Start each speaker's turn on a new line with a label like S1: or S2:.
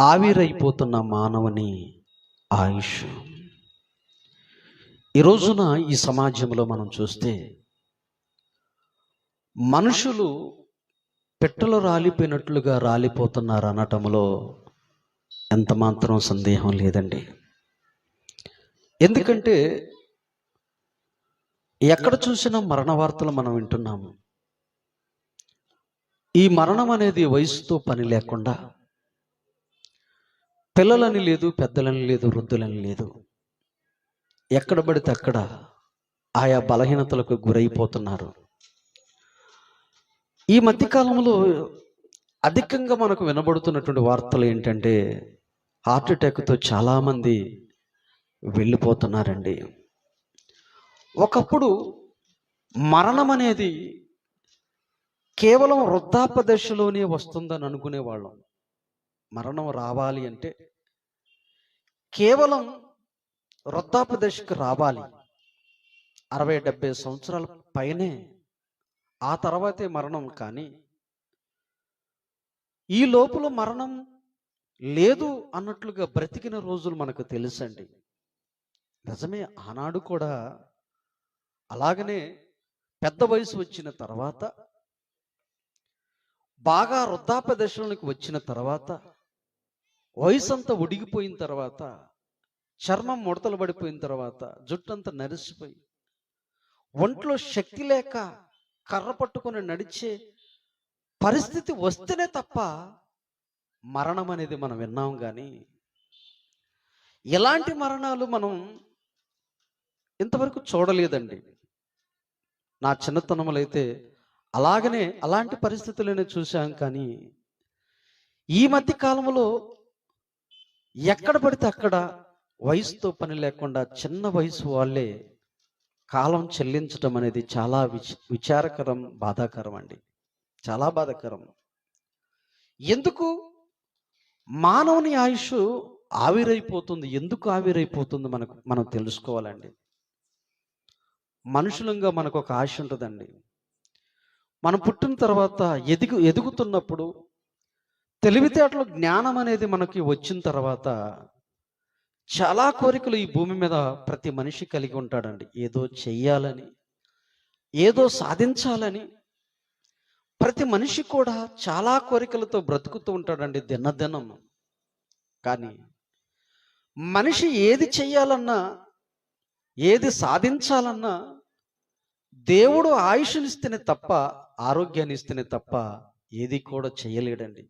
S1: ఆవిరైపోతున్న మానవుని ఆయుష్. ఈ రోజున ఈ సమాజంలో మనం చూస్తే మనుషులు పెట్టలు రాలిపోయినట్లుగా రాలిపోతున్నారు అనటంలో ఎంత మాత్రం సందేహం లేదండి. ఎందుకంటే ఎక్కడ చూసినా మరణ వార్తలు మనం వింటున్నాము. ఈ మరణం అనేది వయసుతో పని లేకుండా పిల్లలని లేదు పెద్దలని లేదు వృద్ధులని లేదు. ఎక్కడ పడితే అక్కడ ఆయా బలహీనతలకు గురైపోతున్నారు. ఈ మధ్యకాలంలో అధికంగా మనకు వినబడుతున్నటువంటి వార్తలు ఏంటంటే హార్ట్ అటాక్తో చాలామంది వెళ్ళిపోతున్నారండి. ఒకప్పుడు మరణం అనేది కేవలం వృద్ధాప్య దశలోనే వస్తుందని అనుకునేవాళ్ళం. మరణం రావాలి అంటే కేవలం వృద్ధాప్య దశకు రావాలి. అరవై డెబ్బై సంవత్సరాల పైనే ఆ తర్వాతే మరణం కానీ ఈ లోపల మరణం లేదు అన్నట్లుగా బ్రతికిన రోజులు మనకు తెలుసండి. నిజమే ఆనాడు కూడా అలాగనే పెద్ద వయసు వచ్చిన తర్వాత బాగా వృద్ధాప్య దశలోనికి వచ్చిన తర్వాత వయసు అంతా ఉడిగిపోయిన తర్వాత చర్మం ముడతలు పడిపోయిన తర్వాత జుట్టంతా నరిసిపోయి ఒంట్లో శక్తి లేక కర్ర పట్టుకొని నడిచే పరిస్థితి వస్తేనే తప్ప మరణం అనేది మనం విన్నాం కానీ ఎలాంటి మరణాలు మనం ఇంతవరకు చూడలేదండి. నా చిన్నతనములు అయితే అలాగనే అలాంటి పరిస్థితులనే చూశాం కానీ ఈ మధ్య కాలంలో ఎక్కడ పడితే అక్కడ వయసుతో పని లేకుండా చిన్న వయసు వాళ్ళే కాలం చెల్లించడం అనేది చాలా విచ విచారకరం బాధాకరం అండి. చాలా బాధాకరం. ఎందుకు? మానవుని ఆయుష్ ఆవిరైపోతుంది. ఎందుకు ఆవిరైపోతుంది మనకు మనం తెలుసుకోవాలండి. మనుషులంగా మనకు ఒక ఆశ ఉంటుందండి. మనం పుట్టిన తర్వాత ఎదుగు ఎదుగుతున్నప్పుడు తెలివితేటలు జ్ఞానం అనేది మనకి వచ్చిన తర్వాత చాలా కోరికలు ఈ భూమి మీద ప్రతి మనిషి కలిగి ఉంటాడండి. ఏదో చెయ్యాలని ఏదో సాధించాలని. ప్రతి మనిషి కూడా చాలా కోరికలతో బ్రతుకుతూ ఉంటాడండి దినదినం. కానీ మనిషి ఏది చెయ్యాలన్నా ఏది సాధించాలన్నా దేవుడు ఆయుష్నిస్తేనే తప్ప ఆరోగ్యాన్ని ఇస్తేనే తప్ప ఏది కూడా చేయలేడండి